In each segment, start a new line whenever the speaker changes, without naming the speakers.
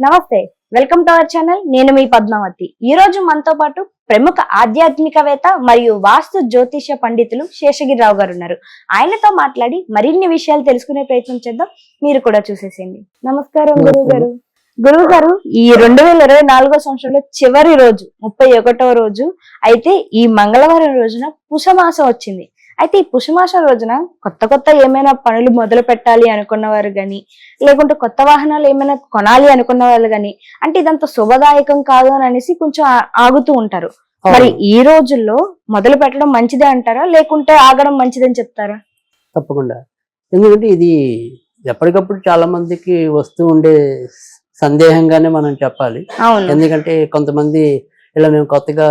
నమస్తే welcome to our channel. నేను మీ పద్మావతి. ఈ రోజు మనతో పాటు ప్రముఖ ఆధ్యాత్మికవేత్త మరియు వాస్తు జ్యోతిష పండితులు శేషగిరిరావు గారు ఉన్నారు. ఆయనతో మాట్లాడి మరిన్ని విషయాలు తెలుసుకునే ప్రయత్నం చేద్దాం. మీరు కూడా చూసేసేయండి. నమస్కారం గురువు గారు గురువు గారు ఈ రెండు వేల ఇరవై నాలుగో సంవత్సరంలో చివరి రోజు ముప్పై ఒకటో రోజు అయితే ఈ మంగళవారం రోజున పుషమాసం వచ్చింది. అయితే ఈ పుషమాసం రోజున కొత్త కొత్త ఏమైనా పనులు మొదలు పెట్టాలి అనుకున్న వారు గాని లేకుంటే కొత్త వాహనాలు ఏమైనా కొనాలి అనుకున్న వాళ్ళు గాని అంటే ఇదంత శుభదాయకం కాదు అని అనేసి కొంచెం ఆగుతూ ఉంటారు. మరి ఈ రోజుల్లో మొదలు పెట్టడం మంచిదే అంటారా? లేకుంటే ఆగడం మంచిదని చెప్తారా?
తప్పకుండా. ఎందుకంటే ఇది ఎప్పటికప్పుడు చాలా మందికి వస్తూ ఉండే సందేహంగానే మనం చెప్పాలి. ఎందుకంటే కొంతమంది ఇలా మేము కొత్తగా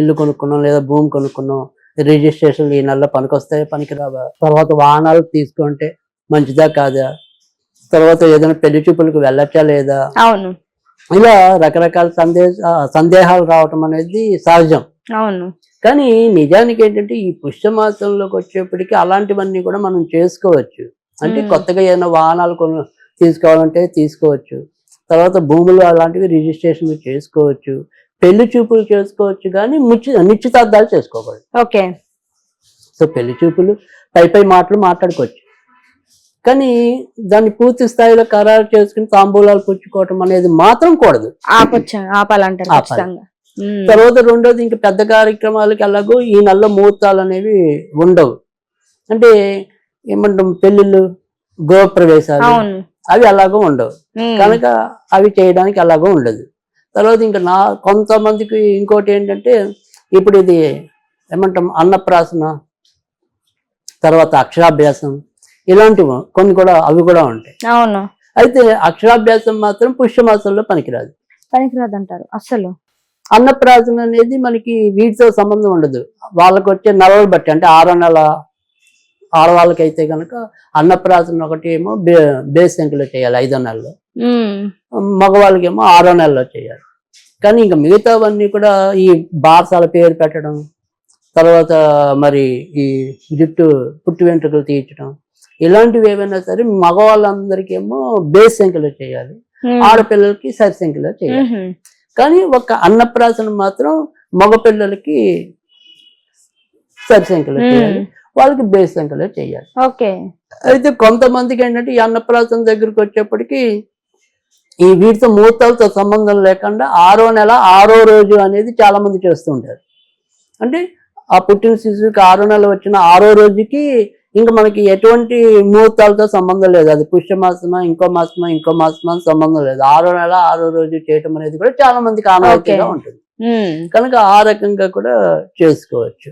ఇల్లు కొనుక్కున్నాం లేదా భూమి కొనుక్కున్నాం రిజిస్ట్రేషన్ ఈ నెలలో పనికొస్తాయి? పనికిరావా? తర్వాత వాహనాలు తీసుకుంటే మంచిదా కాదా? తర్వాత ఏదైనా పెళ్ళి చూపులకు వెళ్ళచ్చా లేదా?
అవును.
ఇలా రకరకాల సందేహ సందేహాలు రావటం అనేది సహజం.
అవును.
కానీ నిజానికి ఏంటంటే ఈ పుష్యమాసంలోకి వచ్చేప్పటికి అలాంటివన్నీ కూడా మనం చేసుకోవచ్చు. అంటే. కొత్తగా ఏదైనా వాహనాలు కొను తీసుకోవాలంటే తీసుకోవచ్చు. తర్వాత భూములు అలాంటివి రిజిస్ట్రేషన్ చేసుకోవచ్చు పెళ్ళి చూపులు చేసుకోవచ్చు కానీ నిశ్చి నిశ్చితార్థాలు చేసుకోకూడదు.
ఓకే.
సో పెళ్ళి చూపులు పై పై మాటలు మాట్లాడుకోవచ్చు. కానీ దాన్ని పూర్తి స్థాయిలో ఖరారు చేసుకుని తాంబూలాలు పుచ్చుకోవటం అనేది మాత్రం కూడదు.
ఆపాలంటారు.
తర్వాత రెండోది ఇంకా పెద్ద కార్యక్రమాలకి ఎలాగో ఈ నెలలో ముహూర్తాలు అనేవి ఉండవు. అంటే ఏమంటాం పెళ్ళిళ్ళు గృహప్రవేశాలు
అవును.
అవి అలాగో ఉండవు. కనుక అవి చేయడానికి అలాగో ఉండదు. తర్వాత ఇంకా నా కొంతమందికి ఇంకోటి ఏంటంటే ఇప్పుడు ఇది ఏమంటాం అన్నప్రాసన తర్వాత అక్షరాభ్యాసం ఇలాంటివి కొన్ని కూడా అవి కూడా ఉంటాయి.
అవును.
అయితే అక్షరాభ్యాసం మాత్రం పుష్యమాసంలో పనికిరాదు.
పనికిరాదు అంటారు అస్సలు.
అన్నప్రాసన అనేది మనకి వీటితో సంబంధం ఉండదు. వాళ్ళకి వచ్చే నెలలు బట్టి అంటే ఆరో నెల ఆడవాళ్ళకైతే కనుక అన్నప్రాసన ఒకటి ఏమో బే బేస్ సంఖ్యలో చేయాలి ఐదో నెలలో
ఉమ్.
మగవాళ్ళకేమో ఆరో నెలలో చేయాలి కానీ ఇంకా మిగతావన్నీ కూడా ఈ బార్సాల పేరు పెట్టడం తర్వాత మరి ఈ జుట్టు పుట్టు వెంట్రుకలు తీర్చడం ఇలాంటివి ఏవైనా సరే మగవాళ్ళందరికీ ఏమో బేస్ సంఖ్యలో చేయాలి. ఆడపిల్లలకి సరి సంఖ్యలో చేయాలి. కానీ ఒక అన్నప్రాసన మాత్రం మగ పిల్లలకి సరి సంఖ్యలో చేయాలి. వాళ్ళకి బేస్ సంఖ్యలో చేయాలి.
ఓకే.
అయితే కొంతమందికి ఏంటంటే ఈ అన్నప్రాసన దగ్గరికి వచ్చేప్పటికి ఈ వీటితో ముహూర్తాలతో సంబంధం లేకుండా ఆరో నెల ఆరో రోజు అనేది చాలా మంది చేస్తూ ఉంటారు. అంటే ఆ పుట్టిన శిశువుకి ఆరో నెల వచ్చిన ఆరో రోజుకి ఇంకా మనకి ఎటువంటి ముహూర్తాలతో సంబంధం లేదు. అది పుష్యమాసమా ఇంకో మాసమా ఇంకో మాసమా సంబంధం లేదు. ఆరో నెల ఆరో రోజు చేయటం అనేది కూడా చాలా మందికి ఆనవాయితీగా. ఉంటుంది. కనుక ఆ రకంగా కూడా చేసుకోవచ్చు.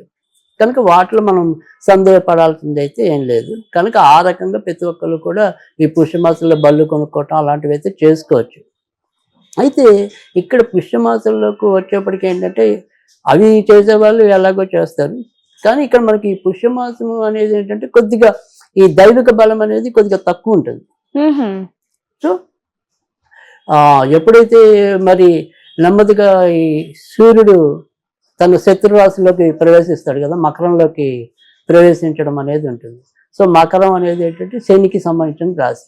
కనుక వాటిలో మనం సందేహపడాల్సింది అయితే ఏం లేదు. కనుక ఆ రకంగా ప్రతి ఒక్కరు కూడా ఈ పుష్యమాసంలో బళ్ళు కొనుక్కోవటం అలాంటివి అయితే చేసుకోవచ్చు. అయితే ఇక్కడ పుష్యమాసంలోకి వచ్చేప్పటికి ఏంటంటే అవి చేసేవాళ్ళు ఎలాగో చేస్తారు. కానీ ఇక్కడ మనకి ఈ పుష్యమాసం అనేది ఏంటంటే కొద్దిగా ఈ దైవిక బలం అనేది కొద్దిగా తక్కువ ఉంటుంది. సో ఎప్పుడైతే మరి నెమ్మదిగా ఈ సూర్యుడు తన శత్రు రాశిలోకి ప్రవేశిస్తాడు కదా మకరంలోకి ప్రవేశించడం అనేది ఉంటుంది. సో మకరం అనేది ఏంటంటే శనికి సంబంధించిన రాశి.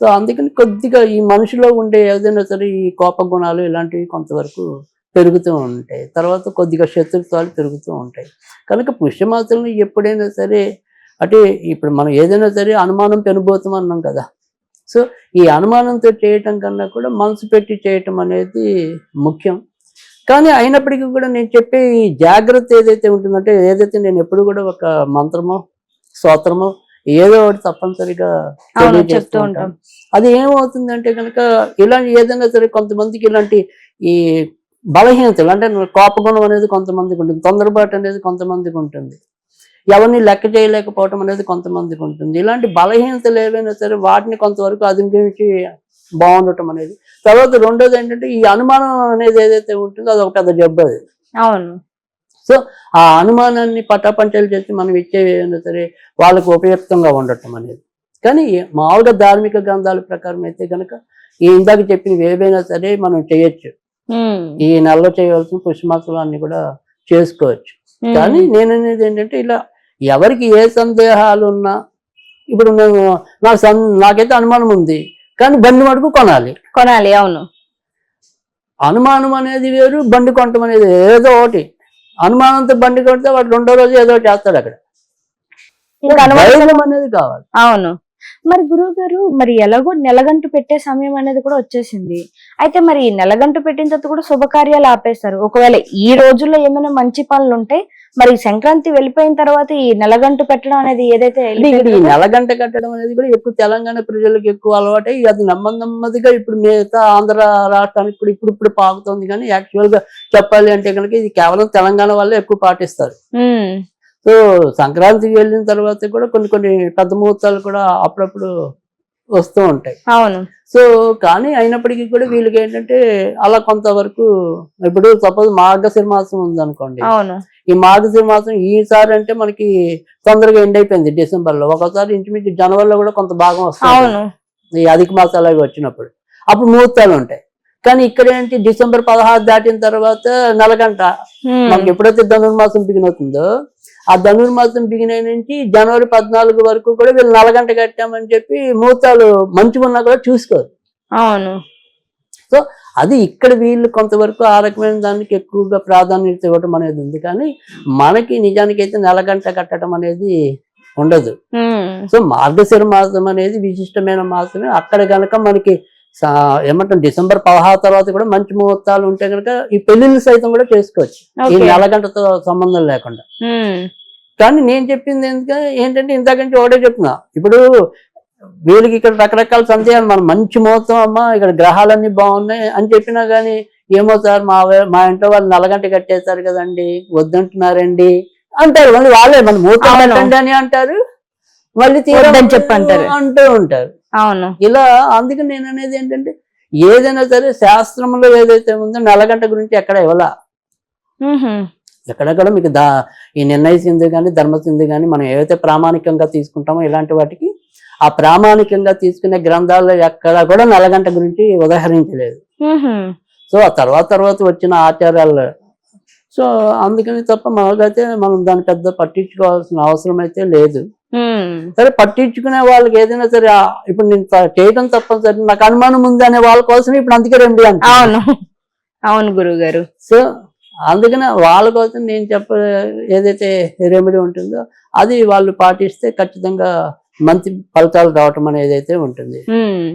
సో అందుకని కొద్దిగా ఈ మనిషిలో ఉండే ఏదైనా సరే ఈ కోప గుణాలు ఇలాంటివి కొంతవరకు పెరుగుతూ ఉంటాయి. తర్వాత కొద్దిగా శత్రుత్వాలు పెరుగుతూ ఉంటాయి. కనుక పుష్యమాసంలో ఎప్పుడైనా సరే అంటే ఇప్పుడు మనం ఏదైనా సరే అనుమానం పెనుబోతాం అన్నాం కదా. సో ఈ అనుమానంతో చేయటం కన్నా కూడా మనసు పెట్టి చేయటం అనేది ముఖ్యం. కానీ అయినప్పటికీ కూడా నేను చెప్పే ఈ జాగ్రత్త ఏదైతే ఉంటుందంటే ఏదైతే నేను ఎప్పుడు కూడా ఒక మంత్రమో స్తోత్రమో ఏదో ఒకటి తప్పనిసరిగా
చెప్తూ
ఉంటాను.
ఉంటాం.
అది ఏమవుతుందంటే కనుక ఇలాంటి ఏదైనా సరే కొంతమందికి ఇలాంటి ఈ బలహీనతలు అంటే కోపగుణం అనేది కొంతమందికి ఉంటుంది తొందరపాటు అనేది కొంతమందికి ఉంటుంది. ఎవరిని లెక్క చేయలేకపోవటం అనేది కొంతమందికి ఉంటుంది. ఇలాంటి బలహీనతలు ఏవైనా సరే వాటిని కొంతవరకు అధిగమించి బాగుండటం అనేది తర్వాత రెండోది ఏంటంటే ఈ అనుమానం అనేది ఏదైతే ఉంటుందో అది ఒక పెద్ద జబ్బు అది.
అవును.
ఆ అనుమానాన్ని పటాపంచలు చేసి మనం ఇచ్చేవి ఏమైనా సరే వాళ్ళకు ఉపయుక్తంగా ఉండటం అనేది. కానీ మామూలుగా ధార్మిక గ్రంథాల ప్రకారం అయితే కనుక ఈ ఇందాక చెప్పినవి ఏవైనా సరే మనం చేయొచ్చు. ఈ నెలలో చేయవలసిన పుష్యమాసాలు అన్ని కూడా చేసుకోవచ్చు. కానీ నేను అనేది ఏంటంటే ఇలా ఎవరికి ఏ సందేహాలు ఉన్నా ఇప్పుడు నేను నాకు సం నాకైతే అనుమానం ఉంది. కానీ బండి మటుకు కొనాలి.
కొనాలి అవును.
అనుమానం అనేది వేరు బండి కొనటం అనేది ఏదో ఒకటి. అనుమానంతో బండి కొడితే వాడు రెండో రోజు ఏదో చేస్తాడు అక్కడ. అనేది కావాలి.
అవును. మరి గురువు గారు మరి ఎలాగో నెలగంటు పెట్టే సమయం అనేది కూడా వచ్చేసింది. అయితే మరి ఈ నెలగంటు పెట్టిన తర్వాత కూడా శుభకార్యాలు ఆపేస్తారు ఒకవేళ ఈ రోజుల్లో ఏమైనా మంచి పనులు ఉంటే మరి సంక్రాంతి వెళ్ళిపోయిన తర్వాత ఈ నెలగంటు పెట్టడం అనేది ఏదైతే
ఈ నెలగంట కట్టడం అనేది కూడా ఎక్కువ తెలంగాణ ప్రజలకు ఎక్కువ అలవాటే. అది నెమ్మది నెమ్మదిగా ఇప్పుడు మిగతా ఆంధ్ర రాష్ట్రానికి ఇప్పుడు ఇప్పుడు ఇప్పుడు పాకుతుంది కానీ యాక్చువల్గా చెప్పాలి అంటే కనుక ఇది కేవలం తెలంగాణ వల్లే ఎక్కువ పాటిస్తారు. సో సంక్రాంతికి వెళ్ళిన తర్వాత కూడా కొన్ని కొన్ని పెద్ద ముహూర్తాలు కూడా అప్పుడప్పుడు వస్తూ ఉంటాయి.
అవును.
సో కానీ అయినప్పటికీ కూడా వీళ్ళకి ఏంటంటే అలా కొంతవరకు ఇప్పుడు సపోజ్ మాసం ఉంది అనుకోండి
అవును.
ఈ మార్గశిర మాసం ఈసారి అంటే మనకి తొందరగా ఎండ్ అయిపోయింది డిసెంబర్లో ఒకసారి ఇంచుమించు జనవరిలో కూడా కొంత భాగం వస్తుంది
అవును.
ఈ అధిక మాసాలు అవి వచ్చినప్పుడు. అప్పుడు ముహూర్తాలు ఉంటాయి. కానీ ఇక్కడ ఏంటి డిసెంబర్ పదహారు దాటిన తర్వాత నెలగంట.
ఉమ్,
మనకి ఎప్పుడైతే ధనుర్మాసం బిగిన్ అవుతుందో ఆ ధనుర్మాసం బిగిన్ నుంచి జనవరి పద్నాలుగు వరకు కూడా వీళ్ళు నలగంట కట్టామని చెప్పి ముహూర్తాలు మంచిగా ఉన్నా కూడా చూసుకోరు.
అవును.
అది ఇక్కడ వీళ్ళు కొంతవరకు ఆ రకమైన దానికి ఎక్కువగా ప్రాధాన్యత ఇవ్వడం అనేది ఉంది. కానీ మనకి నిజానికి అయితే నెలగంట కట్టడం అనేది ఉండదు. సో మార్గశిర మాసం అనేది విశిష్టమైన మాసమే. అక్కడ గనక మనకి సా- ఏమంటాం డిసెంబర్ పదహారు తర్వాత కూడా మంచి ముహూర్తాలు ఉంటే కనుక ఈ పెళ్ళిళ్ళు సైతం కూడా చేసుకోవచ్చు. ఈ
ఓకే.
నెలగంటతో సంబంధం లేకుండా. కానీ నేను చెప్పింది ఎందుకంటే ఏంటంటే ఇంతకు నుంచి ఒకటే చెప్తున్నా. ఇప్పుడు వీళ్ళకి ఇక్కడ రకరకాల సందేహాలు మనం మంచి ముహూర్తం అమ్మా ఇక్కడ గ్రహాలన్నీ బాగున్నాయి అని చెప్పినా గానీ ఏమో సార్ మా మా ఇంట్లో వాళ్ళు నల్లగంట కట్టేశారు కదండి వద్దంటున్నారండి అంటారు. మళ్ళీ వాళ్ళే మన ముహూర్తం అని అంటారు. మళ్ళీ తీరా
వద్దని చెప్పి అంటారు.
అంటూ ఉంటారు.
అవును.
ఇలా అందుకని నేను అనేది ఏంటంటే ఏదైనా సరే శాస్త్రంలో ఏదైతే ఉందో నల్లగంట గురించి ఎక్కడ ఇవ్వాల? ఎక్కడెక్కడ మీకు దా ఈ నిర్ణయ సింధు కానీ ధర్మ సింధు కానీ మనం ఏవైతే ప్రామాణికంగా తీసుకుంటామో ఇలాంటి వాటికి ఆ ప్రామాణికంగా తీసుకునే గ్రంథాల్లో ఎక్కడ కూడా నల్లగంట గురించి ఉదాహరించలేదు. సో ఆ తర్వాత తర్వాత వచ్చిన ఆచారాలు. సో అందుకని తప్ప మనకైతే మనం దాన్ని పెద్ద పట్టించుకోవాల్సిన అవసరం అయితే లేదు సరే పట్టించుకునే వాళ్ళకి ఏదైనా సరే ఇప్పుడు నేను చేయడం తప్పనిసరి నాకు అనుమానం ఉంది అనే వాళ్ళ కోసం ఇప్పుడు అందుకే రండి అంట
అవును. అవును గురువు గారు
సో అందుకనే వాళ్ళ కోసం నేను చెప్ప ఏదైతే రెమెడీ ఉంటుందో అది వాళ్ళు పాటిస్తే ఖచ్చితంగా మంచి ఫలితాలు రావటం అనేది అయితే ఉంటుంది.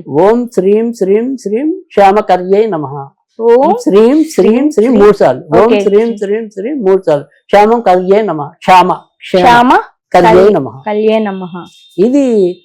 ఓం శ్రీం శ్రీం శ్రీం శ్యామకర్యై నమ.
ఓం?
శ్రీం శ్రీం శ్రీం మూడు సార్లు. ఓం. శ్రీం శ్రీం శ్రీం మూడు సార్లు. శ్యామం కర్యై నమ. శ్యామ. శ్యామ కర్యై నమ.
కళ్యే నమ.
ఇది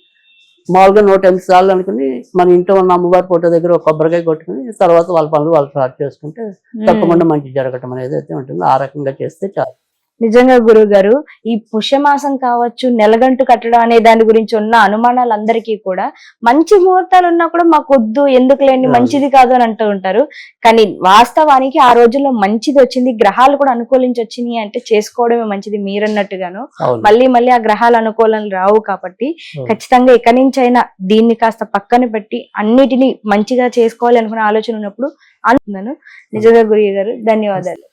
మామూలుగా నూట ఎనిమిది సార్లు అనుకుని మన ఇంట్లో ఉన్న అమ్మవారి ఫోటో దగ్గర ఒక కొబ్బరికాయ కొట్టుకుని తర్వాత వాళ్ళ పనులు వాళ్ళు స్టార్ట్ చేసుకుంటే తప్పకుండా మంచి జరగటం అనేది అయితే ఉంటుంది. ఆ రకంగా చేస్తే చాలు.
నిజంగా గురువు గారు ఈ పుష్యమాసం కావచ్చు నెలగంటు కట్టడం అనే దాని గురించి ఉన్న అనుమానాలు అందరికీ కూడా మంచి ముహూర్తాలు ఉన్నా కూడా మాకు వద్దు ఎందుకు లేండి
అవును.
మంచిది కాదు అని అంటూ ఉంటారు. కానీ వాస్తవానికి ఆ రోజుల్లో మంచిది వచ్చింది గ్రహాలు కూడా అనుకూలించి వచ్చినాయి అంటే చేసుకోవడమే మంచిది మీరన్నట్టుగాను. మళ్ళీ మళ్ళీ ఆ గ్రహాలు అనుకూలం రావు కాబట్టి. ఖచ్చితంగా ఎక్కడి నుంచి అయినా దీన్ని కాస్త పక్కన పెట్టి అన్నిటినీ మంచిగా చేసుకోవాలి అనుకునే ఆలోచన ఉన్నప్పుడు అనుకున్నాను నిజంగా గురువు గారు ధన్యవాదాలు.